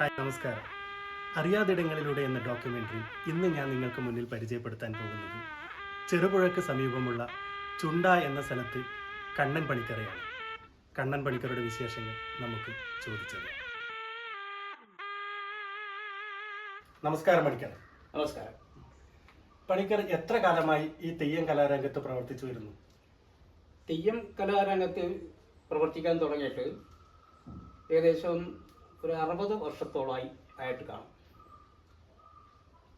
Hi നമസ്കാരം. അറിയാതിടങ്ങളിലൂടെ എന്ന documentary ഇന്ന് ഞാൻ നിങ്ങൾക്ക് മുന്നിൽ പരിചയപ്പെടുത്താൻ പോകുന്നത് ചെറുപുഴയ്ക്ക് സമീപമുള്ള ചുണ്ട എന്ന സ്ഥലത്ത് കണ്ണൻ പണിക്കറയാണ് കണ്ണൻ പണിക്കറുടെ വിശേഷങ്ങൾ നമുക്ക് ചോദിച്ചത് നമസ്കാരം പണിക്കർ. നമസ്കാരം. പണിക്കർ എത്ര കാലമായി ഈ തെയ്യം കലാരംഗത്ത് പ്രവർത്തിച്ചു വരുന്നു? തെയ്യം കലാരംഗത്ത് പ്രവർത്തിക്കാൻ തുടങ്ങിയിട്ട് ഏകദേശം ഒരു അറുപത് വർഷത്തോളമായി ആയിട്ട് കാണും.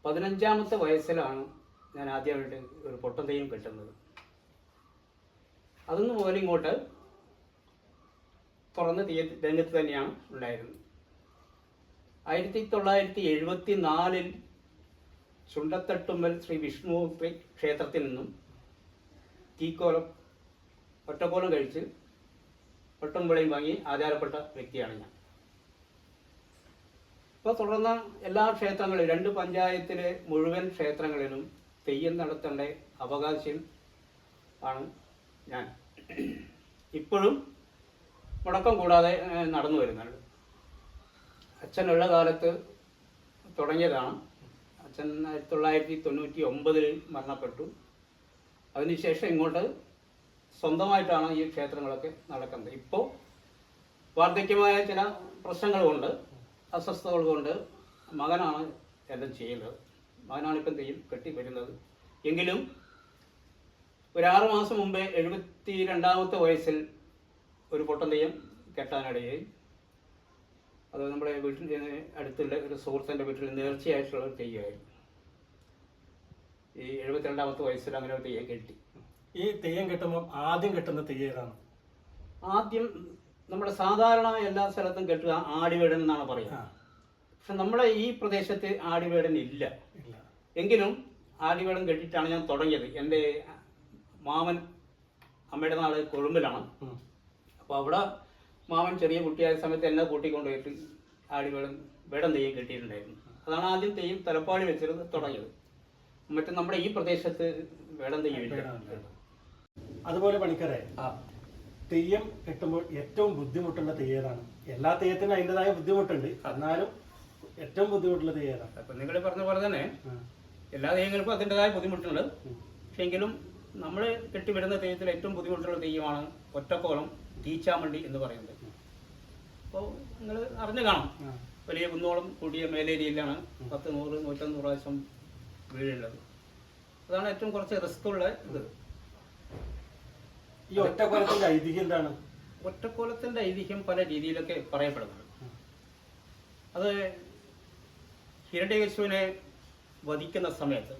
പതിനഞ്ചാമത്തെ വയസ്സിലാണ് ഞാൻ ആദ്യമായിട്ട് ഒരു പൊട്ടൻ തെയ്യം കെട്ടുന്നത്. അതൊന്ന് മുതൽ ഇങ്ങോട്ട് തുറന്ന് തീയ രംഗത്ത് തന്നെയാണ് ഉണ്ടായിരുന്നത്. ആയിരത്തി തൊള്ളായിരത്തി എഴുപത്തി നാലിൽ ചുണ്ടത്തട്ടുമ്മൽ ശ്രീ വിഷ്ണു ക്ഷേത്രത്തിൽ നിന്നും തീക്കോലം ഒറ്റക്കോലം കഴിച്ച് ഒട്ടും വാങ്ങി ആചാരപ്പെട്ട വ്യക്തിയാണ് ഞാൻ. ഇപ്പോൾ തുടർന്ന് എല്ലാ ക്ഷേത്രങ്ങളിലും രണ്ട് പഞ്ചായത്തിലെ മുഴുവൻ ക്ഷേത്രങ്ങളിലും തെയ്യം നടത്തേണ്ട അവകാശം ആണ് ഞാൻ. ഇപ്പോഴും മുടക്കം കൂടാതെ നടന്നു വരുന്നുണ്ട്. അച്ഛനുള്ള കാലത്ത് തുടങ്ങിയതാണ്. അച്ഛൻ ആയിരത്തി തൊള്ളായിരത്തി തൊണ്ണൂറ്റി ഒമ്പതിൽ മരണപ്പെട്ടു. അതിനുശേഷം ഇങ്ങോട്ട് സ്വന്തമായിട്ടാണ് ഈ ക്ഷേത്രങ്ങളൊക്കെ നടക്കുന്നത്. ഇപ്പോൾ വാർദ്ധക്യമായ ചില പ്രശ്നങ്ങൾ കൊണ്ട് അസ്വസ്ഥതകൾ കൊണ്ട് മകനാണ് എല്ലാം ചെയ്യുന്നത് മകനാണ് ഇപ്പം തെയ്യം കെട്ടി വരുന്നത്. എങ്കിലും ഒരു ആറ് മാസം മുമ്പേ എഴുപത്തി രണ്ടാമത്തെ വയസ്സിൽ ഒരു പൊട്ടൻ തെയ്യം കെട്ടാനിടയായി. അത് നമ്മുടെ വീട്ടിൽ അടുത്തുള്ള ഒരു സുഹൃത്തിന്റെ വീട്ടിൽ നേർച്ചയായിട്ടുള്ള ഒരു തെയ്യമായിരുന്നു. ഈ എഴുപത്തിരണ്ടാമത്തെ വയസ്സിൽ അങ്ങനെ ഒരു തെയ്യം കെട്ടി. ഈ തെയ്യം കെട്ടുമ്പോൾ ആദ്യം കെട്ടുന്ന തെയ്യം ഏതാണ്? ആദ്യം നമ്മുടെ സാധാരണ എല്ലാ സ്ഥലത്തും കെട്ടുക ആടിവേടൻ എന്നാണ് പറയുക. പക്ഷെ നമ്മുടെ ഈ പ്രദേശത്ത് ആടിവേടൻ ഇല്ല. എങ്കിലും ആടിവേടൻ കെട്ടിട്ടാണ് ഞാൻ തുടങ്ങിയത്. എന്റെ മാമൻ അമ്മയുടെ നാട് കൊഴുമ്പിലാണ്. അപ്പോൾ അവിടെ മാമൻ ചെറിയ കുട്ടിയായ സമയത്ത് എന്നെ കൂട്ടിക്കൊണ്ടുപോയിട്ട് ആടിവേടൻ വേടം തെയ്യം കെട്ടിയിട്ടുണ്ടായിരുന്നു. അതാണ് ആദ്യം തെയ്യം തലപ്പാടി വെച്ചിരുന്നത് തുടങ്ങിയത്. മറ്റേ നമ്മുടെ ഈ പ്രദേശത്ത് വേടം തെയ്യം അതുപോലെ പണിക്കരെ തെയ്യം കെട്ടുമ്പോൾ ഏറ്റവും ബുദ്ധിമുട്ടുള്ള തെയ്യേതാണ്. എല്ലാ തെയ്യത്തിനും അതിന്റെതായ ബുദ്ധിമുട്ടുണ്ട്. എന്നാലും ഏറ്റവും ബുദ്ധിമുട്ടുള്ള തെയ്യേതാണ്. അപ്പം നിങ്ങൾ പറഞ്ഞ പോലെ തന്നെ എല്ലാ തെയ്യങ്ങൾക്കും അതിന്റെതായ ബുദ്ധിമുട്ടുണ്ട്. പക്ഷെങ്കിലും നമ്മൾ കെട്ടിവിടുന്ന തെയ്യത്തിൽ ഏറ്റവും ബുദ്ധിമുട്ടുള്ള തെയ്യമാണ് ഒറ്റക്കോളം തീച്ചാമണ്ടി എന്ന് പറയുന്നത്. അപ്പോൾ നിങ്ങൾ അറിഞ്ഞു കാണാം വലിയ കുന്നോളം കൂടിയ മേലേരിയിലാണ് പത്ത് നൂറ് നൂറ്റൊന്ന് പ്രാവശ്യം വീഴുള്ളത് അതാണ് ഏറ്റവും കുറച്ച് റിസ്ക് ഉള്ള ഇത്. ഈ ഒറ്റക്കോലത്തിന്റെ ഐതിഹ്യം എന്താണ്? ഒറ്റക്കോലത്തിന്റെ ഐതിഹ്യം പല രീതിയിലൊക്കെ പറയപ്പെടുന്നുണ്ട്. അത് ഹിരണ്യകശുവിനെ വധിക്കുന്ന സമയത്ത്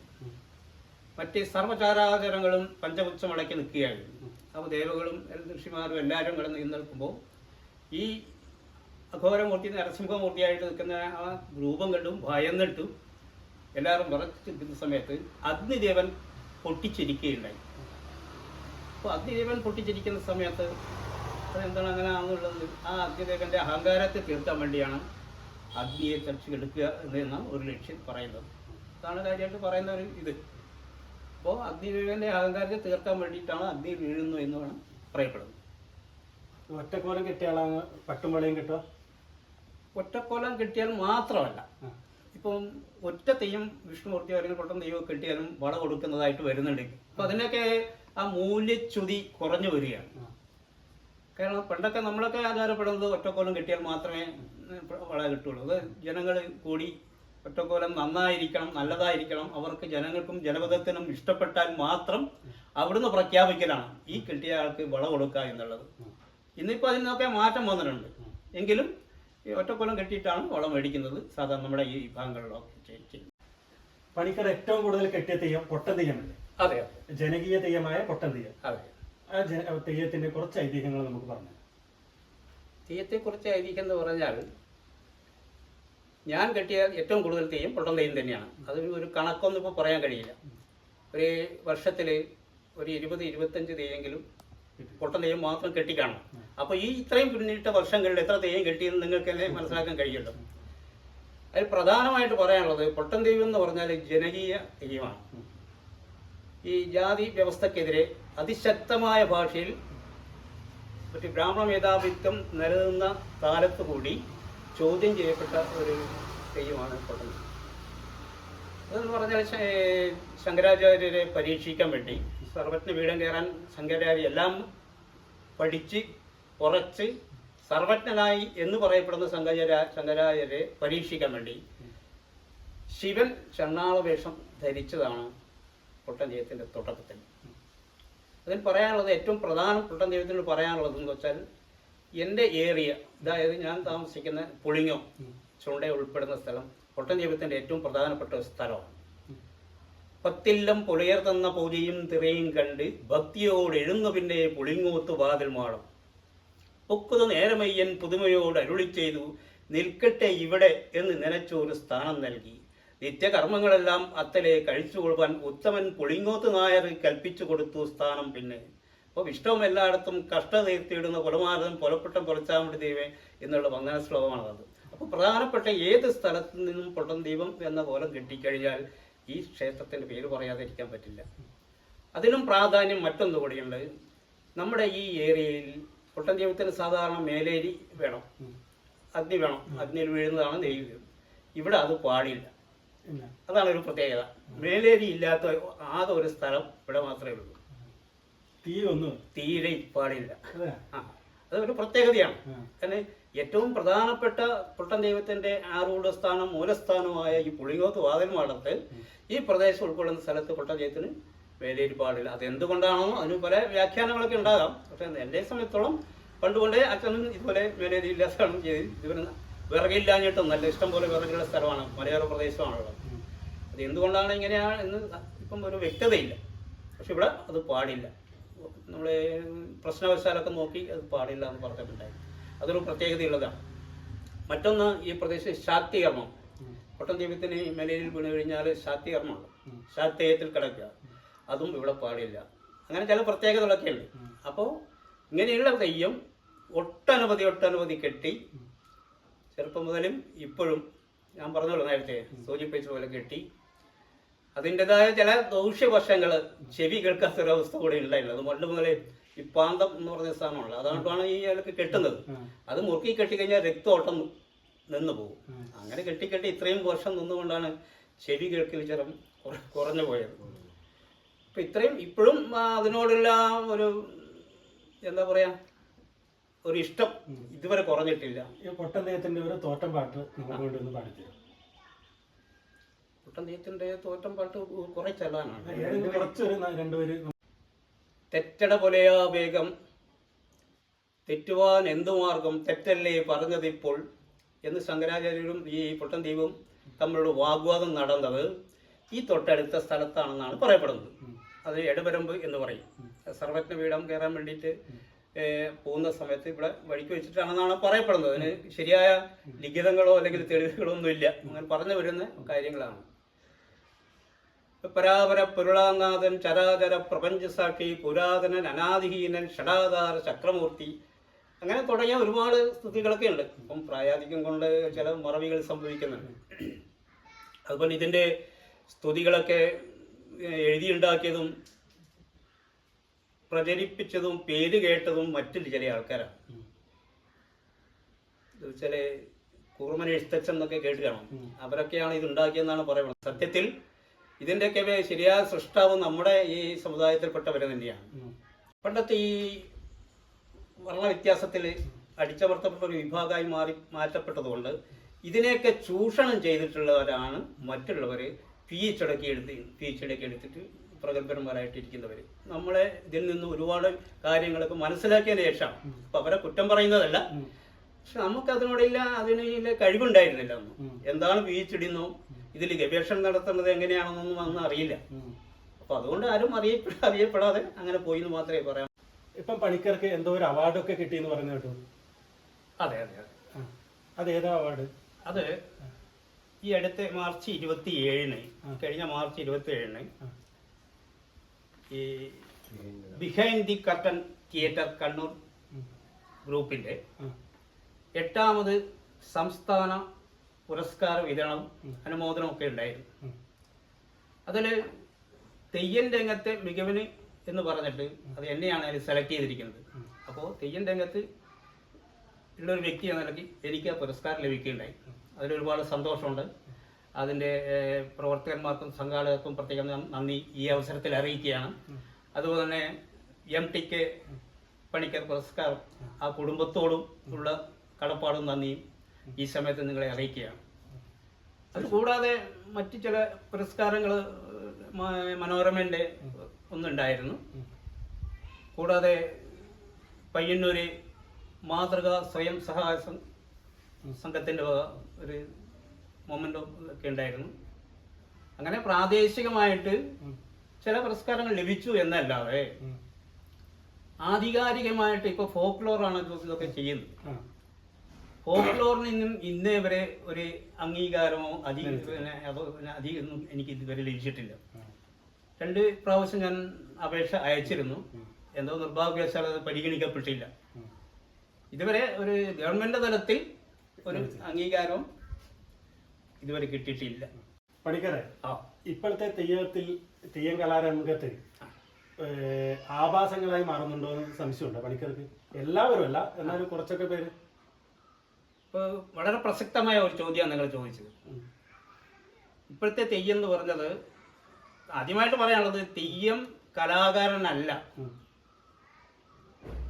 മറ്റ് സർവചാരാചരങ്ങളും പഞ്ചപുച്ഛമടക്കി നിൽക്കുകയായിരുന്നു. അപ്പോൾ ദേവകളും ഋഷിമാരും എല്ലാവരും കിടന്ന് നിൽക്കുമ്പോൾ ഈ അഘോരമൂർത്തി നരസിംഹമൂർത്തിയായിട്ട് നിൽക്കുന്ന ആ രൂപം കണ്ടും ഭയന്നിട്ടും എല്ലാവരും വിറച്ച് നിൽക്കുന്ന സമയത്ത് അഗ്നിദേവൻ പൊട്ടിച്ചിരിക്കുകയുണ്ടായി. അപ്പോൾ അഗ്നിദേവൻ പൊട്ടിച്ചിരിക്കുന്ന സമയത്ത് അതെന്താണ് അങ്ങനെ ആണെന്നുള്ളത് ആ അഗ്നിദേവന്റെ അഹങ്കാരത്തെ തീർക്കാൻ വേണ്ടിയാണ് അഗ്നിയെ തളിച്ചെടുക്കുക എന്നാണ് ഒരു ലക്ഷ്യം പറയുന്നത്. അതാണ് കാര്യമായിട്ട് പറയുന്ന ഒരു ഇത്. അപ്പോൾ അഗ്നിദേവന്റെ അഹങ്കാരത്തെ തീർക്കാൻ വേണ്ടിയിട്ടാണ് അഗ്നി വീഴുന്നു എന്ന് വേണം പറയപ്പെടുന്നത്. ഒറ്റക്കോലം കിട്ടിയാലാണ് പട്ടുമ്പളയും കിട്ടുക? ഒറ്റക്കോലം കിട്ടിയാൽ മാത്രമല്ല. ഇപ്പം ഒറ്റ തെയ്യം വിഷ്ണുമൂർത്തി അല്ലെങ്കിൽ പൊട്ടം തെയ്യം കിട്ടിയാലും വള കൊടുക്കുന്നതായിട്ട് വരുന്നുണ്ട്. അപ്പം അതിനൊക്കെ ആ മൂല്യച്യുതി കുറഞ്ഞു വരികയാണ്. കാരണം പണ്ടൊക്കെ നമ്മളൊക്കെ ആധാരപ്പെടുന്നത് ഒറ്റക്കോലം കിട്ടിയാൽ മാത്രമേ വളരെ വള കിട്ടുള്ളൂ. അത് ജനങ്ങൾ കൂടി ഒറ്റക്കോലം നന്നായിരിക്കണം നല്ലതായിരിക്കണം. അവർക്ക് ജനങ്ങൾക്കും ജനപദത്തിനും ഇഷ്ടപ്പെട്ടാൽ മാത്രം അവിടുന്ന് പ്രഖ്യാപിക്കലാണ് ഈ കിട്ടിയ ആൾക്ക് വള കൊടുക്കുക എന്നുള്ളത്. ഇന്നിപ്പോൾ അതിനൊക്കെ മാറ്റം വന്നിട്ടുണ്ട്. എങ്കിലും ഈ ഒറ്റക്കോലം കെട്ടിയിട്ടാണ് വളം മേടിക്കുന്നത്. സാധാരണ നമ്മുടെ ഈ ഭാഗങ്ങളിലൊക്കെ പണിക്കാർ ചെയ്യുന്നത്. പണിക്കർ ഏറ്റവും കൂടുതൽ കെട്ടിയ തെയ്യം പൊട്ട തെയ്യമല്ലേ അതെ ജനകീയ തെയ്യമായ പൊട്ടൻ തെയ്യം. അതെ. ആ ജന തെയ്യത്തിന്റെ കുറച്ച് ഐതിഹ്യങ്ങൾ നമുക്ക് പറഞ്ഞു തെയ്യത്തെക്കുറിച്ച് ഐതിഹ്യം എന്ന് പറഞ്ഞാൽ ഞാൻ കെട്ടിയ ഏറ്റവും കൂടുതൽ തെയ്യം പൊട്ടൻ തെയ്യം തന്നെയാണ്. അത് ഒരു കണക്കൊന്നും ഇപ്പോൾ പറയാൻ കഴിയില്ല. ഒരു വർഷത്തിൽ ഒരു ഇരുപത് ഇരുപത്തഞ്ച് തെയ്യെങ്കിലും പൊട്ടൻ തെയ്യം മാത്രം കെട്ടിക്കാണും. അപ്പോൾ ഈ ഇത്രയും പിന്നിട്ട വർഷങ്ങളിൽ എത്ര തെയ്യം കെട്ടിയെന്ന് നിങ്ങൾക്ക് തന്നെ മനസ്സിലാക്കാൻ കഴിയുമല്ലോ അതിൽ പ്രധാനമായിട്ട് പറയാനുള്ളത് പൊട്ടൻ തെയ്യം എന്ന് പറഞ്ഞാൽ ജനകീയ തെയ്യമാണ്. ഈ ജാതി വ്യവസ്ഥക്കെതിരെ അതിശക്തമായ ഭാഷയിൽ മറ്റ് ബ്രാഹ്മണ മേധാവിത്വം നിലനിന്ന കാലത്ത് കൂടി ചോദ്യം ചെയ്യപ്പെട്ട ഒരു തെയ്യമാണ് കൊട്ടൻ അതെന്ന് പറഞ്ഞാൽ ശങ്കരാചാര്യരെ പരീക്ഷിക്കാൻ വേണ്ടി സർവജ്ഞ പീഠം കയറാൻ ശങ്കരാചാര്യ എല്ലാം പഠിച്ച് ഉറച്ച് സർവജ്ഞനായി എന്ന് പറയപ്പെടുന്ന ശങ്കരാചാര്യ ശങ്കരാചാര്യരെ പരീക്ഷിക്കാൻ വേണ്ടി ശിവൻ ചണ്ണാള വേഷം ധരിച്ചതാണ് പൊട്ടൻ ദൈവത്തിന്റെ തുടക്കത്തിൽ. അതിൽ പറയാനുള്ളത് ഏറ്റവും പ്രധാന പൊട്ടൻ ദൈവത്തിനോട് പറയാനുള്ളത് എന്ന് വെച്ചാൽ എന്റെ ഏരിയ അതായത് ഞാൻ താമസിക്കുന്ന പുളിങ്ങോ ചുണ്ട ഉൾപ്പെടുന്ന സ്ഥലം പൊട്ടൻ ദൈവത്തിന്റെ ഏറ്റവും പ്രധാനപ്പെട്ട സ്ഥലമാണ്. പത്തില്ലം പുളിയർ തന്ന പൂജയും തിറയും കണ്ട് ഭക്തിയോട് എഴുന്നു പിന്നെ പുളിങ്ങോത്ത് വാതിൽ മാളം. പൊക്കുത നേരമയ്യൻ പുതുമയോട് അരുളി ചെയ്തു നിൽക്കട്ടെ ഇവിടെ എന്ന് നനച്ചൊരു സ്ഥാനം നൽകി. നിത്യകർമ്മങ്ങളെല്ലാം അത്തലെ കഴിച്ചുകൊള്ളുവാൻ ഉത്തമൻ പുളിങ്ങോത്ത് നായർ കൽപ്പിച്ചു കൊടുത്തു സ്ഥാനം പിന്നെ. അപ്പോൾ ഇഷ്ടവും എല്ലായിടത്തും കഷ്ടതീർത്തിയിടുന്ന കുലമാരതൻ പുലപ്പെട്ടം പുലച്ചാമടി ദൈവം എന്നുള്ള വന്ദന ശ്ലോകമാണത് അപ്പോൾ പ്രധാനപ്പെട്ട ഏത് സ്ഥലത്തു നിന്നും പൊട്ടൻ ദീപം എന്ന കോലം കിട്ടിക്കഴിഞ്ഞാൽ ഈ ക്ഷേത്രത്തിന്റെ പേര് പറയാതിരിക്കാൻ പറ്റില്ല. അതിലും പ്രാധാന്യം മറ്റൊന്നു കൂടിയുണ്ട്. നമ്മുടെ ഈ ഏരിയയിൽ പൊട്ടൻ ദൈവത്തിന് സാധാരണ മേലേരി വേണം. അഗ്നി വേണം. അഗ്നിയിൽ വീഴുന്നതാണ് ദൈവം ഇവിടെ അത് പാടില്ല. അതാണ് ഒരു പ്രത്യേകത. മേലേരി ഇല്ലാത്ത ആകെ ഒരു സ്ഥലം ഇവിടെ മാത്രമേ ഉള്ളൂ. തീ ഒന്നും തീരെ പാടില്ല അതെ. അതൊരു പ്രത്യേകതയാണ്. കാരണം ഏറ്റവും പ്രധാനപ്പെട്ട പൊട്ടൻ ദൈവത്തിന്റെ ആരൂഢസ്ഥാനം മൂലസ്ഥാനമായ ഈ പുളിങ്ങോത്ത് വാതിൽമാടത്ത് ഈ പ്രദേശം ഉൾക്കൊള്ളുന്ന സ്ഥലത്ത് പൊട്ടൻ ദൈവത്തിന് വേലേരി പാടില്ല. അതെന്തുകൊണ്ടാണോ? അതിന് പല വ്യാഖ്യാനങ്ങളൊക്കെ ഉണ്ടാകാം. പക്ഷെ എന്റെ സമയത്തോളം പണ്ടുകൊണ്ടേ അച്ഛനും ഇതുപോലെ മേലേരി ഇല്ലാത്തതാണ് ചെയ്ത് ഇവന് വിറകില്ലാഞ്ഞിട്ടും നല്ല ഇഷ്ടം പോലെ വിറകുള്ള സ്ഥലമാണ് മലയോര പ്രദേശമാണുള്ളത്. ഉം. അത് എന്തുകൊണ്ടാണ് ഇങ്ങനെയാണ് എന്ന് ഇപ്പം ഒരു വ്യക്തതയില്ല. പക്ഷെ ഇവിടെ അത് പാടില്ല. നമ്മൾ പ്രശ്നവശാലൊക്കെ നോക്കി അത് പാടില്ല എന്ന് പറഞ്ഞിട്ടുണ്ടായി. അതൊരു പ്രത്യേകതയുള്ളതാണ്. മറ്റൊന്ന് ഈ പ്രദേശത്ത് ശാക്തീകർമ്മം കൊട്ടം പൊട്ടൻ മലയിൽ മെലയിൽ വീണ് കഴിഞ്ഞാൽ ശാക്തീകർമ്മമുണ്ട് ഉം. ശാക്തേയത്തിൽ കിടക്കുക. അതും ഇവിടെ പാടില്ല. അങ്ങനെ ചില പ്രത്യേകതകളൊക്കെ ഉണ്ട്. അപ്പോൾ ഇങ്ങനെയുള്ള തെയ്യം ഒട്ടനവധി ഒട്ടനവധി കെട്ടി ചെറുപ്പം മുതലും ഇപ്പോഴും ഞാൻ പറഞ്ഞല്ലോ നേരത്തെ സൂചിപ്പിച്ച പോലെ കെട്ടി. അതിന്റെതായ ചില ദൂഷ്യവശങ്ങൾ ചെവി കേൾക്കാത്തൊരവസ്ഥ കൂടെ ഉണ്ടായില്ല അത് പണ്ട് മുതലേ ഈ പാന്തം എന്ന് പറഞ്ഞ സ്ഥാനമാണല്ലോ അതുകൊണ്ടാണ് ഈ ഇലക്ക് കെട്ടുന്നത്. അത് മുറുക്കി കെട്ടിക്കഴിഞ്ഞാൽ രക്തോട്ടം നിന്ന് പോകും. അങ്ങനെ കെട്ടിക്കെട്ടി ഇത്രയും വർഷം നിന്നുകൊണ്ടാണ് ചെവി കേൾക്കൽ വിചാരം കുറ- കുറഞ്ഞു പോയത്. അപ്പം ഇത്രയും ഇപ്പോഴും അതിനോടുള്ള ഒരു എന്താ പറയാ ഒരു ഇഷ്ടം ഇതുവരെ കുറഞ്ഞിട്ടില്ല. ഈ പൊട്ടൻ ഒരു തോറ്റം പാട്ട് നമുക്ക് വേണ്ടി ഒന്ന് പാടിത്തരും. കുട്ടൻ തോറ്റം പാട്ട് കുറെ ചെല്ലാനാണ് കുറച്ചൊരു രണ്ടുപേര് തെറ്റട പോലെയാ വേഗം. തെറ്റുവാൻ എന്തു മാർഗം? തെറ്റല്ലേ പറഞ്ഞതിപ്പോൾ എന്ന് ശങ്കരാചാര്യരും ഈ പൊട്ടൻ ദൈവവും തമ്മിലുള്ള വാഗ്വാദം നടന്നത് ഈ തൊട്ടടുത്ത സ്ഥലത്താണെന്നാണ് പറയപ്പെടുന്നത്. അത് എടപരമ്പ് എന്ന് പറയും. സർവജ്ഞ പീഠം കയറാൻ വേണ്ടിയിട്ട് പോകുന്ന സമയത്ത് ഇവിടെ വഴിക്ക് വെച്ചിട്ടാണെന്നാണ് പറയപ്പെടുന്നത്. അതിന് ശരിയായ ലിഖിതങ്ങളോ അല്ലെങ്കിൽ തെളിവുകളോ ഒന്നും ഇല്ല അങ്ങനെ പറഞ്ഞു വരുന്ന കാര്യങ്ങളാണ്. പരാപര പുരുളാനാഥൻ ചരാചര പ്രപഞ്ചസാക്ഷി പുരാതനൻ അനാദിഹീനൻ ഷടാധാര ചക്രമൂർത്തി. അങ്ങനെ തുടങ്ങിയ ഒരുപാട് സ്തുതികളൊക്കെ ഉണ്ട്. അപ്പം പ്രായാധിക്യം കൊണ്ട് ചില മറവികൾ സംഭവിക്കുന്നുണ്ട്. അതുപോലെ ഇതിന്റെ സ്തുതികളൊക്കെ എഴുതിയുണ്ടാക്കിയതും പ്രചരിപ്പിച്ചതും പേര് കേട്ടതും മറ്റു ചില ആൾക്കാരാണ്. ചില കൂർമന എഴുത്തച്ഛൻ എന്നൊക്കെ കേട്ട് കാണും. അവരൊക്കെയാണ് ഇത് ഉണ്ടാക്കിയെന്നാണ് പറയുന്നത്. സത്യത്തിൽ ഇതിന്റെയൊക്കെ ശരിയായ സൃഷ്ടാവ് നമ്മുടെ ഈ സമുദായത്തിൽപ്പെട്ടവർ തന്നെയാണ്. പണ്ടത്തെ ഈ വർണ വ്യത്യാസത്തിൽ അടിച്ചമർത്തപ്പെട്ട ഒരു വിഭാഗമായി മാറി മാറ്റപ്പെട്ടതുകൊണ്ട് ഇതിനെയൊക്കെ ചൂഷണം ചെയ്തിട്ടുള്ളവരാണ് മറ്റുള്ളവർ പിച്ചടക്കി എടുത്ത് പി എച്ച് പിച്ചടക്കി എടുത്തിട്ട് പ്രഗത്ഭന്മാരായിട്ടിരിക്കുന്നവർ നമ്മളെ ഇതിൽ നിന്ന് ഒരുപാട് കാര്യങ്ങളൊക്കെ മനസ്സിലാക്കിയതിന് ശേഷം അപ്പം അവരെ കുറ്റം പറയുന്നതല്ല പക്ഷെ നമുക്ക് അതിനോടില്ല അതിന് ഇല്ല കഴിവുണ്ടായിരുന്നില്ല അന്ന് ഉം. എന്താണ് വീഴ്ചിടുന്നോ ഇതിൽ ഗവേഷണം നടത്തുന്നത് എങ്ങനെയാണെന്നൊന്നും അന്ന് അറിയില്ല. അപ്പൊ അതുകൊണ്ട് ആരും അറിയപ്പെടാ അറിയപ്പെടാതെ അങ്ങനെ പോയി എന്ന് മാത്രമേ പറയാം ഇപ്പം പണിക്കർക്ക് എന്തോ ഒരു അവാർഡൊക്കെ കിട്ടിയെന്ന് പറഞ്ഞു കേട്ടു അതെ അതെ അതെ ആ. അതേതാ അവാർഡ് അത് ഈ അടുത്ത മാർച്ച് ഇരുപത്തി ഏഴിന് കഴിഞ്ഞ മാർച്ച് ഇരുപത്തി ഏഴിന്. ഈ behind the curtain theatre Kannur ഗ്രൂപ്പിന്റെ എട്ടാമത് സംസ്ഥാന പുരസ്കാര വിതരണം ഉം. അനുമോദനം ഒക്കെ ഉണ്ടായിരുന്നു. അതിൽ തെയ്യൻ രംഗത്തെ മികവിന് എന്ന് പറഞ്ഞിട്ട് അത് എന്നെയാണ് അതിൽ സെലക്ട് ചെയ്തിരിക്കുന്നത്. അപ്പോൾ തെയ്യൻ രംഗത്ത് ഉള്ളൊരു വ്യക്തി എന്ന നിലയ്ക്ക് എനിക്ക് ആ പുരസ്കാരം ലഭിക്കുകയുണ്ടായി. അതിലൊരുപാട് സന്തോഷമുണ്ട്. അതിന്റെ പ്രവർത്തകന്മാർക്കും സംഘാടകർക്കും പ്രത്യേകം നന്ദി ഈ അവസരത്തിൽ അറിയിക്കുകയാണ്. അതുപോലെ തന്നെ എം ടിക്ക് പണിക്കർ പുരസ്കാരം ആ കുടുംബത്തോടും ഉള്ള കടപ്പാടും നന്ദിയും ഈ സമയത്ത് നിങ്ങളെ അറിയിക്കുകയാണ്. അത് കൂടാതെ മറ്റു ചില പുരസ്കാരങ്ങൾ മനോരമന്റെ ഒന്നുണ്ടായിരുന്നു. കൂടാതെ പയ്യന്നൂര് മാതൃക സ്വയം സഹായ സംഘത്തിന്റെ ഒരു മൊമെന്റോ ഒക്കെ ഉണ്ടായിരുന്നു. അങ്ങനെ പ്രാദേശികമായിട്ട് ചില പുരസ്കാരങ്ങൾ ലഭിച്ചു എന്നല്ലാതെ ആധികാരികമായിട്ട് ഇപ്പോൾ ഫോക്ലോറാണ് ഇതൊക്കെ ചെയ്യുന്നത്. ഫോക്ലോറിൽ നിന്നും ഇന്നേ വരെ ഒരു അംഗീകാരമോ അധികം അതോ അധികമൊന്നും എനിക്ക് ഇതുവരെ ലഭിച്ചിട്ടില്ല. രണ്ട് പ്രാവശ്യം ഞാൻ അപേക്ഷ അയച്ചിരുന്നു. എന്തോ നിർഭാഗ്യവശാൽ അത് പരിഗണിക്കപ്പെട്ടില്ല. ഇതുവരെ ഒരു ഗവൺമെന്റ് തലത്തിൽ ഒരു അംഗീകാരവും ഇതുവരെ കിട്ടിയിട്ടില്ല. പണിക്കരെ ആ. ഇപ്പോഴത്തെ തെയ്യത്തിൽ തെയ്യം കലാരംഗത്ത് ആഭാസങ്ങളായി മാറുന്നുണ്ടോ എന്ന് സംശയമുണ്ടോ പണിക്കർക്ക്? എല്ലാവരും അല്ല? എന്നാലും കുറച്ചൊക്കെ പേര്. ഇപ്പോൾ വളരെ പ്രസക്തമായ ഒരു ചോദ്യമാണ് നിങ്ങൾ ചോദിച്ചത്. ഇപ്പോഴത്തെ തെയ്യം എന്ന് പറഞ്ഞത് ആദ്യമായിട്ട് പറയാനുള്ളത് തെയ്യം കലാകാരനല്ല.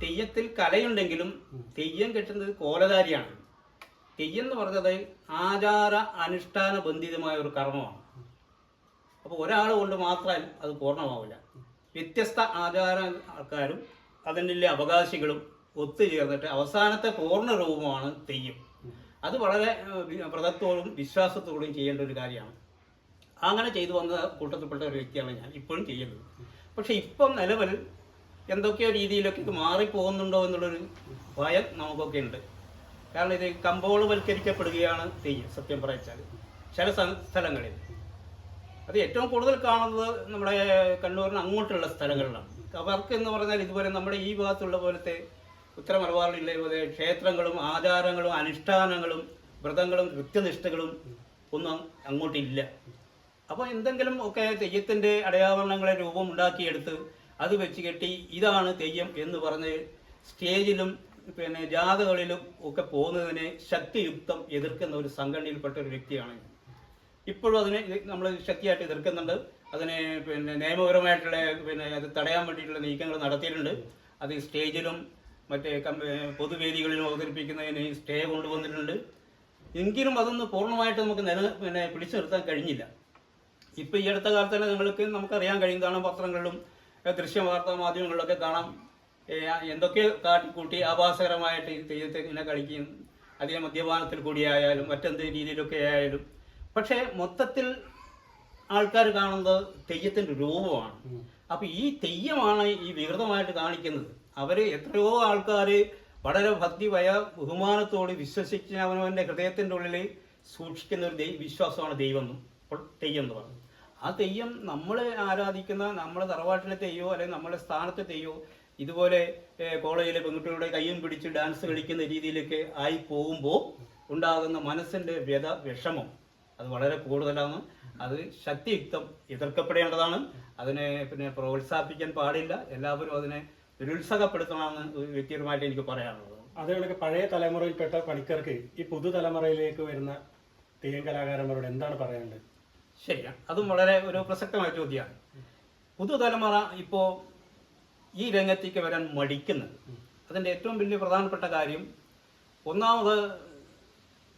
തെയ്യത്തിൽ കലയുണ്ടെങ്കിലും തെയ്യം കെട്ടുന്നത് കോലധാരിയാണ്. തെയ്യം എന്ന് പറഞ്ഞത് ആചാര അനുഷ്ഠാന ബന്ധിതമായ ഒരു കർമ്മമാണ്. അപ്പോൾ ഒരാൾ കൊണ്ട് മാത്രം അത് പൂർണമാവില്ല. വ്യത്യസ്ത ആചാര ആൾക്കാരും അതിന്റെ അവകാശികളും ഒത്തുചേർന്നിട്ട് അവസാനത്തെ പൂർണ രൂപമാണ് തെയ്യം. അത് വളരെ വ്രതത്തോടും വിശ്വാസത്തോടും ചെയ്യേണ്ട ഒരു കാര്യമാണ്. അങ്ങനെ ചെയ്തു വന്ന കൂട്ടത്തിൽപ്പെട്ട ഒരു വ്യക്തിയാണ് ഞാൻ ഇപ്പോഴും ചെയ്യുന്നത്. പക്ഷെ ഇപ്പം നിലവിൽ എന്തൊക്കെയോ രീതിയിലൊക്കെ ഇത് മാറിപ്പോകുന്നുണ്ടോ എന്നുള്ളൊരു ഭയം നമുക്കൊക്കെ ഉണ്ട്. കാരണം ഇത് കമ്പോളവൽക്കരിക്കപ്പെടുകയാണ് തെയ്യം സത്യം പറയിച്ചാൽ ചില സ്ഥ- സ്ഥലങ്ങളിൽ. അത് ഏറ്റവും കൂടുതൽ കാണുന്നത് നമ്മുടെ കണ്ണൂരിന് അങ്ങോട്ടുള്ള സ്ഥലങ്ങളിലാണ്. അവർക്ക് എന്ന് പറഞ്ഞാൽ ഇതുപോലെ നമ്മുടെ ഈ ഭാഗത്തുള്ള പോലത്തെ ഉത്തര മലബാറിലെ പോലെ ക്ഷേത്രങ്ങളും ആചാരങ്ങളും അനുഷ്ഠാനങ്ങളും വ്രതങ്ങളും കൃത്യനിഷ്ഠകളും ഒന്നും അങ്ങോട്ടില്ല. അപ്പോൾ എന്തെങ്കിലും ഒക്കെ തെയ്യത്തിന്റെ അടയാഭരണങ്ങളെ രൂപം ഉണ്ടാക്കിയെടുത്ത് അത് വെച്ച് കെട്ടി ഇതാണ് തെയ്യം എന്ന് പറഞ്ഞ് സ്റ്റേജിലും പിന്നെ ജാഥകളിലും ഒക്കെ പോകുന്നതിനെ ശക്തിയുക്തം എതിർക്കുന്ന ഒരു സംഘടനയിൽപ്പെട്ട ഒരു വ്യക്തിയാണ് ഇപ്പോഴും അതിനെ നമ്മൾ ശക്തിയായിട്ട് എതിർക്കുന്നുണ്ട്. അതിനെ പിന്നെ നിയമപരമായിട്ടുള്ള പിന്നെ അത് തടയാൻ വേണ്ടിയിട്ടുള്ള നീക്കങ്ങൾ നടത്തിയിട്ടുണ്ട്. അത് സ്റ്റേജിലും മറ്റേ പൊതുവേദികളിലും അവതരിപ്പിക്കുന്നതിന് സ്റ്റേ കൊണ്ടുവന്നിട്ടുണ്ട്. എങ്കിലും അതൊന്ന് പൂർണമായിട്ട് നമുക്ക് നില പിന്നെ പിടിച്ചു നിർത്താൻ കഴിഞ്ഞില്ല. ഇപ്പം ഈ അടുത്ത കാലത്ത് തന്നെ നിങ്ങൾക്ക് നമുക്കറിയാൻ കഴിയുന്നതാണ് പത്രങ്ങളിലും ദൃശ്യ വാർത്താ മാധ്യമങ്ങളിലൊക്കെ കാണാം. എന്തൊക്കെ കാട്ടിക്കൂട്ടി ആഭാസകരമായിട്ട് തെയ്യത്തെ ഇങ്ങനെ കളിക്കും അതിനെ മദ്യപാനത്തിൽ കൂടിയായാലും മറ്റെന്ത് രീതിയിലൊക്കെ ആയാലും. പക്ഷേ മൊത്തത്തിൽ ആൾക്കാർ കാണുന്നത് തെയ്യത്തിന്റെ രൂപമാണ്. അപ്പൊ ഈ തെയ്യമാണ് ഈ വികൃതമായിട്ട് കാണിക്കുന്നത്. അവർ എത്രയോ ആൾക്കാർ വളരെ ഭക്തി ഭയ ബഹുമാനത്തോട് വിശ്വസിച്ച് അവനവന്റെ ഹൃദയത്തിന്റെ ഉള്ളിൽ സൂക്ഷിക്കുന്ന ഒരു വിശ്വാസമാണ് ദൈവം തെയ്യം എന്ന് പറയുന്നത്. ആ തെയ്യം നമ്മൾ ആരാധിക്കുന്ന നമ്മുടെ തറവാട്ടിലെ തെയ്യോ അല്ലെങ്കിൽ നമ്മുടെ സ്ഥാനത്തെ തെയ്യോ ഇതുപോലെ കോളേജിലെ പെൺകുട്ടികളുടെ കയ്യും പിടിച്ച് ഡാൻസ് കളിക്കുന്ന രീതിയിലൊക്കെ ആയി പോകുമ്പോൾ ഉണ്ടാകുന്ന മനസ്സിന്റെ വ്യത വിഷമം അത് വളരെ കൂടുതലാണ്. അത് ശക്തിയുക്തം എതിർക്കപ്പെടേണ്ടതാണ്. അതിനെ പിന്നെ പ്രോത്സാഹിപ്പിക്കാൻ പാടില്ല. എല്ലാവരും അതിനെ നിരുത്സാഹപ്പെടുത്തണമെന്ന് ഒരു വ്യക്തിപരമായിട്ട് എനിക്ക് പറയാനുള്ളത്. അത് കണക്ക് പഴയ തലമുറയിൽപ്പെട്ട പണിക്കർക്ക് ഈ പുതുതലമുറയിലേക്ക് വരുന്ന തെയ്യം കലാകാരന്മാരോട് എന്താണ് പറയേണ്ടത് ശരിയാണ് അതും വളരെ ഒരു പ്രസക്തമായ ചോദ്യമാണ്. പുതുതലമുറ ഇപ്പോൾ ഈ രംഗത്തേക്ക് വരാൻ മടിക്കുന്നത്. അതിന്റെ ഏറ്റവും വലിയ പ്രധാനപ്പെട്ട കാര്യം ഒന്നാമത്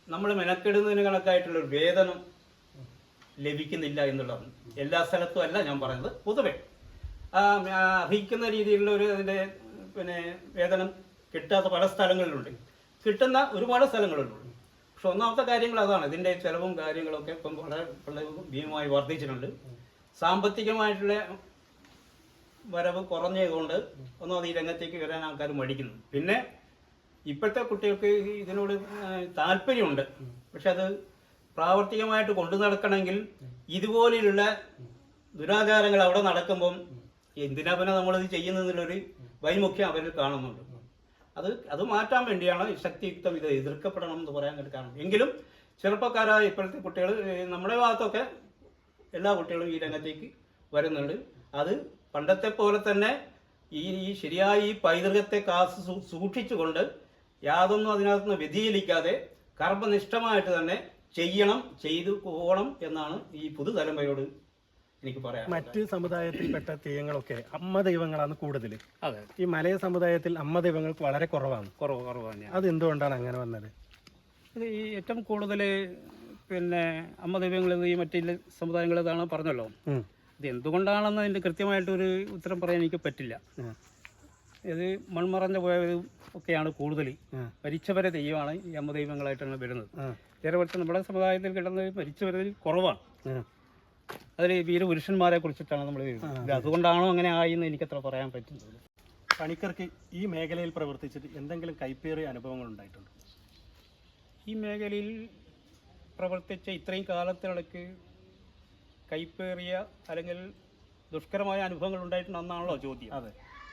നമ്മൾ മെനക്കെടുന്നതിന് കണക്കായിട്ടുള്ള വേതനം ലഭിക്കുന്നില്ല എന്നുള്ളതാണ്. എല്ലാ സ്ഥലത്തും അല്ല ഞാൻ പറയുന്നത്. പൊതുവെ അർഹിക്കുന്ന രീതിയിലുള്ള ഒരു അതിന്റെ പിന്നെ വേതനം കിട്ടാത്ത പല സ്ഥലങ്ങളിലുണ്ട്. കിട്ടുന്ന ഒരുപാട് സ്ഥലങ്ങളിലുണ്ട് പക്ഷെ ഒന്നാമത്തെ കാര്യങ്ങൾ അതാണ്. ഇതിന്റെ ചിലവും കാര്യങ്ങളൊക്കെ ഇപ്പം വളരെ വളരെ ഭീമമായി വർദ്ധിച്ചിട്ടുണ്ട്. സാമ്പത്തികമായിട്ടുള്ള വരവ് കുറഞ്ഞതുകൊണ്ട് ഒന്നാമത് ഈ രംഗത്തേക്ക് വരാൻ ആൾക്കാർ മടിക്കുന്നു. പിന്നെ ഇപ്പോഴത്തെ കുട്ടികൾക്ക് ഇതിനോട് താല്പര്യമുണ്ട്. പക്ഷെ അത് പ്രാവർത്തികമായിട്ട് കൊണ്ടു നടക്കണമെങ്കിൽ ഇതുപോലെയുള്ള ദുരാചാരങ്ങൾ അവിടെ നടക്കുമ്പം എന്തിനാ പിന്നെ നമ്മളിത് ചെയ്യുന്നതിലൊരു വൈമുഖ്യം അവരിൽ കാണുന്നുണ്ട്. അത് അത് മാറ്റാൻ വേണ്ടിയാണ് ശക്തിയുക്തം ഇത് എതിർക്കപ്പെടണം എന്ന് പറയാൻ കാരണം. എങ്കിലും ചെറുപ്പക്കാരായ ഇപ്പോഴത്തെ കുട്ടികൾ നമ്മുടെ ഭാഗത്തൊക്കെ എല്ലാ കുട്ടികളും ഈ രംഗത്തേക്ക് വരുന്നുണ്ട്. അത് പണ്ടത്തെ പോലെ തന്നെ ഈ ഈ ശരിയായ ഈ പൈതൃകത്തെ കാസ് സൂക്ഷിച്ചുകൊണ്ട് യാതൊന്നും അതിനകത്തുനിന്ന് വ്യതിചലിക്കാതെ കർമ്മനിഷ്ഠമായിട്ട് തന്നെ ചെയ്യണം ചെയ്തു പോകണം എന്നാണ് ഈ പുതുതലമുറയോട് എനിക്ക് പറയാം മറ്റ് സമുദായത്തിൽപ്പെട്ട തെയ്യങ്ങളൊക്കെ അമ്മ ദൈവങ്ങളാണ് കൂടുതൽ. അതെ. ഈ മലയ സമുദായത്തിൽ അമ്മ ദൈവങ്ങൾക്ക് വളരെ കുറവാണ്. കുറവ് കുറവാണ് തന്നെയാണ്. അത് എന്തുകൊണ്ടാണ് അങ്ങനെ വന്നത്? ഇത് ഈ ഏറ്റവും കൂടുതൽ പിന്നെ അമ്മ ദൈവങ്ങൾ ഈ മറ്റു സമുദായങ്ങളേതാണ് പറഞ്ഞല്ലോ. ഉം. ഇത് എന്തുകൊണ്ടാണെന്ന് അതിന്റെ കൃത്യമായിട്ടൊരു ഉത്തരം പറയാൻ എനിക്ക് പറ്റില്ല. ഇത് മൺമറഞ്ഞ പോയതും ഒക്കെയാണ് കൂടുതൽ. മരിച്ചവരെ ദൈവമാണ് ഈ അമ്മ ദൈവങ്ങളായിട്ടാണ് വരുന്നത് നേരെപക്ഷെ പക്ഷേ നമ്മുടെ സമുദായത്തിൽ കിടന്നത് മരിച്ചവരിൽ കുറവാണ്. അതിൽ വീരപുരുഷന്മാരെ കുറിച്ചിട്ടാണ് നമ്മൾ ഇത് അതുകൊണ്ടാണോ അങ്ങനെ ആയെന്ന് എന്ന് എനിക്കത്ര പറയാൻ പറ്റുന്നത്. പണിക്കർക്ക് ഈ മേഖലയിൽ പ്രവർത്തിച്ചിട്ട് എന്തെങ്കിലും കൈപ്പേറിയ അനുഭവങ്ങൾ ഉണ്ടായിട്ടുണ്ട്? ഈ മേഖലയിൽ പ്രവർത്തിച്ച ഇത്രയും കാലത്തിനിടയ്ക്ക് കൈപ്പേറിയ അല്ലെങ്കിൽ ദുഷ്കരമായ അനുഭവങ്ങൾ ഉണ്ടായിട്ടുണ്ടെന്നാണല്ലോ ചോദ്യം. അതെ.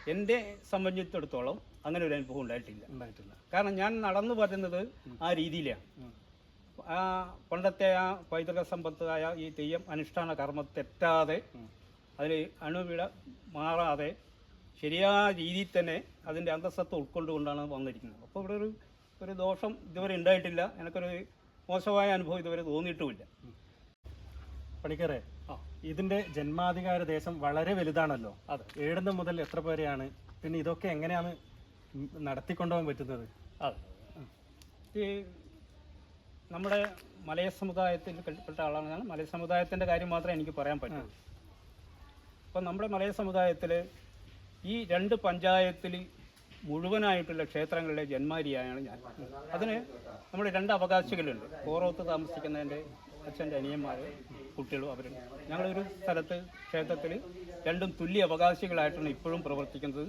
എന്റെ സംബന്ധിച്ചിടത്തോളം അങ്ങനെ ഒരു അനുഭവം ഉണ്ടായിട്ടില്ല. ഉണ്ടായിട്ടില്ല. കാരണം ഞാൻ നടന്നു വരുന്നത് ആ രീതിയിലാണ്. ആ പണ്ടത്തെ ആ പൈതൃക സമ്പത്തായ ഈ തെയ്യം അനുഷ്ഠാന കർമ്മ തെറ്റാതെ. അതിൽ അണുവിട മാറാതെ ശരിയായ രീതിയിൽ തന്നെ അതിന്റെ അന്തസ്സത്ത് ഉൾക്കൊണ്ടുകൊണ്ടാണ് വന്നിരിക്കുന്നത്. അപ്പോൾ ഇവിടെ ഒരു ഒരു ദോഷം ഇതുവരെ ഉണ്ടായിട്ടില്ല. എനിക്കൊരു മോശമായ അനുഭവം ഇതുവരെ തോന്നിയിട്ടുമില്ല. പണിക്കറെ ഇതിന്റെ ജന്മാധികാര ദേശം വളരെ വലുതാണല്ലോ. അതെ. ഏഴുന്ന മുതൽ എത്ര പേരെയാണ്? പിന്നെ ഇതൊക്കെ എങ്ങനെയാണ് നടത്തിക്കൊണ്ടുപോകാൻ പറ്റുന്നത്? അതെ. ഈ നമ്മുടെ മലയ സമുദായത്തിൽ പെട്ട ആളാണ് ഞാൻ. മലയ സമുദായത്തിന്റെ കാര്യം മാത്രമേ എനിക്ക് പറയാൻ പറ്റൂ. അപ്പം നമ്മുടെ മലയ സമുദായത്തിൽ ഈ രണ്ട് പഞ്ചായത്തിൽ മുഴുവനായിട്ടുള്ള ക്ഷേത്രങ്ങളിലെ ജന്മാരിയാണ് ഞാൻ. അതിന് നമ്മുടെ രണ്ട് അവകാശികളുണ്ട്. കോറോത്ത് താമസിക്കുന്നതിന്റെ അച്ഛന്റെ അനിയന്മാർ കുട്ടികളും അവരും. ഞങ്ങളൊരു സ്ഥലത്ത് ക്ഷേത്രത്തിൽ രണ്ടും തുല്യ അവകാശികളായിട്ടാണ് ഇപ്പോഴും പ്രവർത്തിക്കുന്നത്.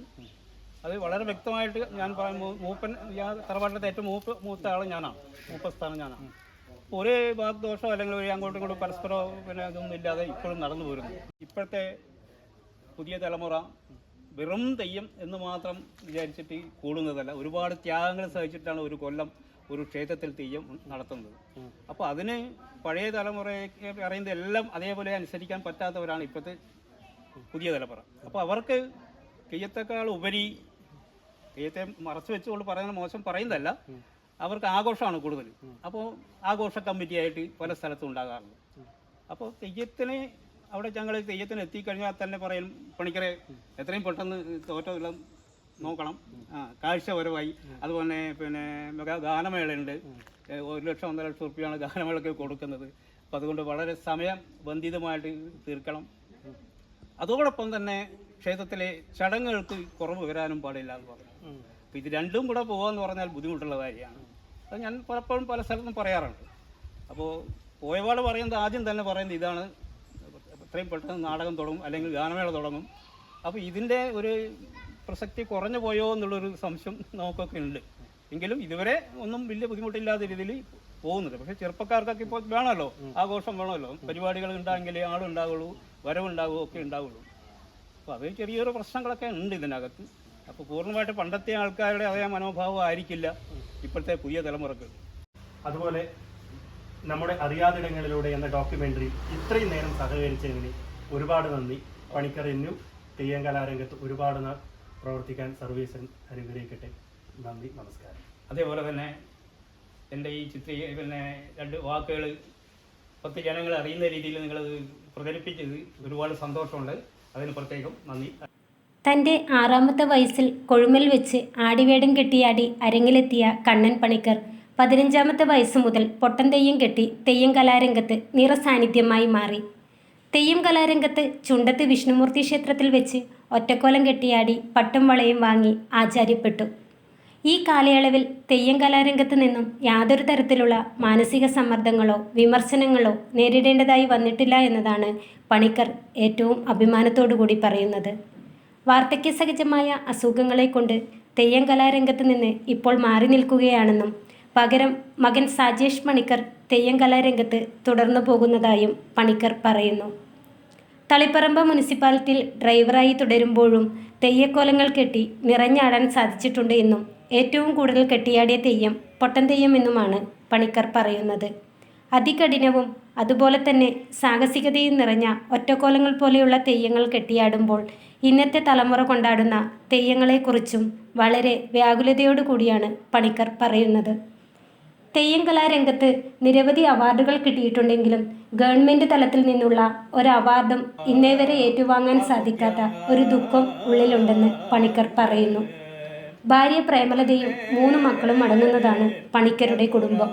അത് വളരെ വ്യക്തമായിട്ട് ഞാൻ പറയും മൂപ്പൻ തറവാട്ടിലത്തെ ഏറ്റവും മൂപ്പ് മൂത്ത ആൾ ഞാനാണ്. മൂപ്പസ്ഥാനം ഞാനാണ്. ഒരേ വാഗ്ദോഷമോ അല്ലെങ്കിൽ ഒരു അങ്ങോട്ടും ഇങ്ങോട്ടും പരസ്പരമോ പിന്നെ ഇതൊന്നും ഇല്ലാതെ ഇപ്പോഴും നടന്നു പോരുന്നു. ഇപ്പോഴത്തെ പുതിയ തലമുറ വെറും തെയ്യം എന്ന് മാത്രം വിചാരിച്ചിട്ട് കൂടുന്നതല്ല. ഒരുപാട് ത്യാഗങ്ങൾ സഹിച്ചിട്ടാണ് ഒരു കൊല്ലം ഒരു ക്ഷേത്രത്തിൽ തെയ്യം നടത്തുന്നത്. അപ്പോൾ അതിന് പഴയ തലമുറയ്ക്ക് പറയുന്നത് എല്ലാം അതേപോലെ അനുസരിക്കാൻ പറ്റാത്തവരാണ് ഇപ്പോഴത്തെ പുതിയ തലമുറ. അപ്പോൾ അവർക്ക് തെയ്യത്തെക്കാൾ ഉപരി തെയ്യത്തെ മറച്ചു വെച്ചുകൊണ്ട് പറയുന്ന മോശം പറയുന്നതല്ല അവർക്ക് ആഘോഷമാണ് കൂടുതൽ. അപ്പോൾ ആഘോഷ കമ്മിറ്റിയായിട്ട് പല സ്ഥലത്തും ഉണ്ടാകാറുണ്ട്. അപ്പോൾ തെയ്യത്തിന് അവിടെ ഞങ്ങൾ തെയ്യത്തിന് എത്തിക്കഴിഞ്ഞാൽ തന്നെ പറയും പണിക്കരെ എത്രയും പെട്ടെന്ന് തോറ്റമെല്ലാം നോക്കണം. കാഴ്ചപരമായി അതുപോലെ പിന്നെ ഗാനമേളയുണ്ട്. ഒരു ലക്ഷം ഒന്നര ലക്ഷം റുപ്യാണ് ഗാനമേളയ്ക്ക് കൊടുക്കുന്നത്. അപ്പോൾ അതുകൊണ്ട് വളരെ സമയം ബന്ധിതമായിട്ട് തീർക്കണം. അതോടൊപ്പം തന്നെ ക്ഷേത്രത്തിലെ ചടങ്ങുകൾക്ക് കുറവ് വരാനും പാടില്ല എന്ന് പറഞ്ഞു. അപ്പോൾ ഇത് രണ്ടും കൂടെ പോകാന്ന് പറഞ്ഞാൽ ബുദ്ധിമുട്ടുള്ള കാര്യമാണ്. അത് ഞാൻ പലപ്പോഴും പല സ്ഥലത്തും പറയാറുണ്ട്. അപ്പോൾ പോയപാട് പറയുന്നത് ആദ്യം തന്നെ പറയുന്നത് ഇതാണ്. എത്രയും പെട്ടെന്ന് നാടകം തുടങ്ങും അല്ലെങ്കിൽ ഗാനമേള തുടങ്ങും. അപ്പോൾ ഇതിന്റെ ഒരു പ്രസക്തി കുറഞ്ഞു പോയോ എന്നുള്ളൊരു സംശയം നമുക്കൊക്കെ ഉണ്ട്. എങ്കിലും ഇതുവരെ ഒന്നും വലിയ ബുദ്ധിമുട്ടില്ലാത്ത രീതിയിൽ പോകുന്നുണ്ട്. പക്ഷേ ചെറുപ്പക്കാർക്കൊക്കെ ഇപ്പോൾ വേണമല്ലോ. ആഘോഷം വേണമല്ലോ. പരിപാടികൾ ഉണ്ടായെങ്കിലേ ആളുണ്ടാവുള്ളൂ വരവുണ്ടാവുക ഒക്കെ ഉണ്ടാവുള്ളൂ. അപ്പോൾ അത് ചെറിയൊരു പ്രശ്നങ്ങളൊക്കെ ഉണ്ട് ഇതിനകത്ത്. അപ്പോൾ പൂർണമായിട്ട് പണ്ടത്തെ ആൾക്കാരുടെ അതേ മനോഭാവം ആയിരിക്കില്ല ഇപ്പോഴത്തെ പുതിയ തലമുറയ്ക്ക്. അതുപോലെ നമ്മുടെ അറിയാതിടങ്ങളിലൂടെ എന്ന ഡോക്യുമെന്ററി ഇത്രയും നേരം സഹകരിച്ചതിന് ഒരുപാട് നന്ദി. പണിക്കർ ഇന്നും തെയ്യം കലാരംഗത്ത് ഒരുപാട് പ്രവർത്തിക്കാൻ സർവീസൻ അനുഗ്രഹിക്കട്ടെ. നന്ദി നമസ്കാരം. അതേപോലെ തന്നെ എന്റെ ഈ ചിത്ര പിന്നെ രണ്ട് വാക്കുകൾ പത്ത് ജനങ്ങൾ അറിയുന്ന രീതിയിൽ നിങ്ങളത് പ്രചരിപ്പിച്ചത് ഒരുപാട് സന്തോഷമുണ്ട്. അതിന് പ്രത്യേകം നന്ദി. തന്റെ ആറാമത്തെ വയസ്സിൽ കൊഴുമൽ വെച്ച് ആടിവേടം കെട്ടിയാടി അരങ്ങിലെത്തിയ കണ്ണൻ പണിക്കർ പതിനഞ്ചാമത്തെ വയസ്സ് മുതൽ പൊട്ടൻ തെയ്യം കെട്ടി തെയ്യം കലാരംഗത്ത് നിറസാന്നിധ്യമായി മാറി. തെയ്യം കലാരംഗത്ത് ചുണ്ടത്ത് വിഷ്ണുമൂർത്തി ക്ഷേത്രത്തിൽ വെച്ച് ഒറ്റക്കോലം കെട്ടിയാടി പട്ടും വളയും വാങ്ങി ആചാര്യപ്പെട്ടു. ഈ കാലയളവിൽ തെയ്യം കലാരംഗത്ത് നിന്നും യാതൊരു തരത്തിലുള്ള മാനസിക സമ്മർദ്ദങ്ങളോ വിമർശനങ്ങളോ നേരിടേണ്ടതായി വന്നിട്ടില്ല എന്നതാണ് പണിക്കർ ഏറ്റവും അഭിമാനത്തോടു കൂടി പറയുന്നത്. വാർദ്ധക്യസഹജമായ അസുഖങ്ങളെ കൊണ്ട് തെയ്യം കലാരംഗത്ത് നിന്ന് ഇപ്പോൾ മാറി നിൽക്കുകയാണെന്നും പകരം മകൻ സാജേഷ് പണിക്കർ തെയ്യം കലാരംഗത്ത് തുടർന്നു പോകുന്നതായും പണിക്കർ പറയുന്നു. തളിപ്പറമ്പ് മുനിസിപ്പാലിറ്റിയിൽ ഡ്രൈവറായി തുടരുമ്പോഴും തെയ്യക്കോലങ്ങൾ കെട്ടി നിറഞ്ഞാടാൻ സാധിച്ചിട്ടുണ്ട് എന്നും ഏറ്റവും കൂടുതൽ കെട്ടിയാടിയ തെയ്യം പൊട്ടൻ തെയ്യം എന്നുമാണ് പണിക്കർ പറയുന്നത്. അതികഠിനവും അതുപോലെ തന്നെ സാഹസികതയും നിറഞ്ഞ ഒറ്റക്കോലങ്ങൾ പോലെയുള്ള തെയ്യങ്ങൾ കെട്ടിയാടുമ്പോൾ ഇന്നത്തെ തലമുറ കൊണ്ടാടുന്ന തെയ്യങ്ങളെക്കുറിച്ചും വളരെ വ്യാകുലതയോടു കൂടിയാണ് പണിക്കർ പറയുന്നത്. തെയ്യം കലാരംഗത്ത് നിരവധി അവാർഡുകൾ കിട്ടിയിട്ടുണ്ടെങ്കിലും ഗവൺമെന്റ് തലത്തിൽ നിന്നുള്ള ഒരു അവാർഡും ഇന്നേ വരെ ഏറ്റുവാങ്ങാൻ സാധിക്കാത്ത ഒരു ദുഃഖം ഉള്ളിലുണ്ടെന്ന് പണിക്കർ പറയുന്നു. ഭാര്യ പ്രേമലതയും മൂന്ന് മക്കളും അടങ്ങുന്നതാണ് പണിക്കരുടെ കുടുംബം.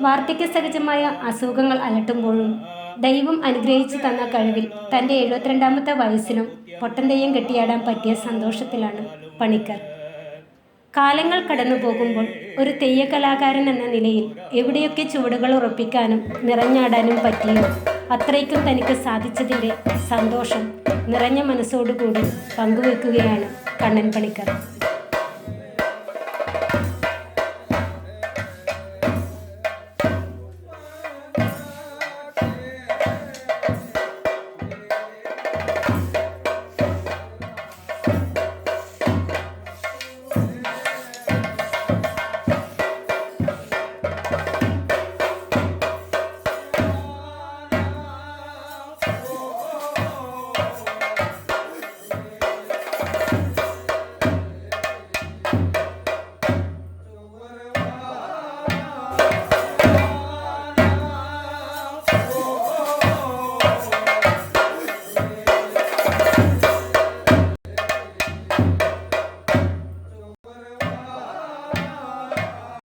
വാർദ്ധക്യ സഹജമായ അസുഖങ്ങൾ അലട്ടുമ്പോഴും ദൈവം അനുഗ്രഹിച്ചു തന്ന കഴിവിൽ തന്റെ എഴുപത്തിരണ്ടാമത്തെ വയസ്സിലും പൊട്ടൻ തെയ്യം കെട്ടിയാടാൻ പറ്റിയ സന്തോഷത്തിലാണ് പണിക്കർ. കാലങ്ങൾ കടന്നു പോകുമ്പോൾ ഒരു തെയ്യകലാകാരൻ എന്ന നിലയിൽ എവിടെയൊക്കെ ചുവടുകൾ ഉറപ്പിക്കാനും നിറഞ്ഞാടാനും പറ്റിയോ അത്രയ്ക്കും തനിക്ക് സാധിച്ചതിന്റെ സന്തോഷം നിറഞ്ഞ മനസ്സോടുകൂടി പങ്കുവെക്കുകയാണ് കണ്ണൻ പണിക്കർ.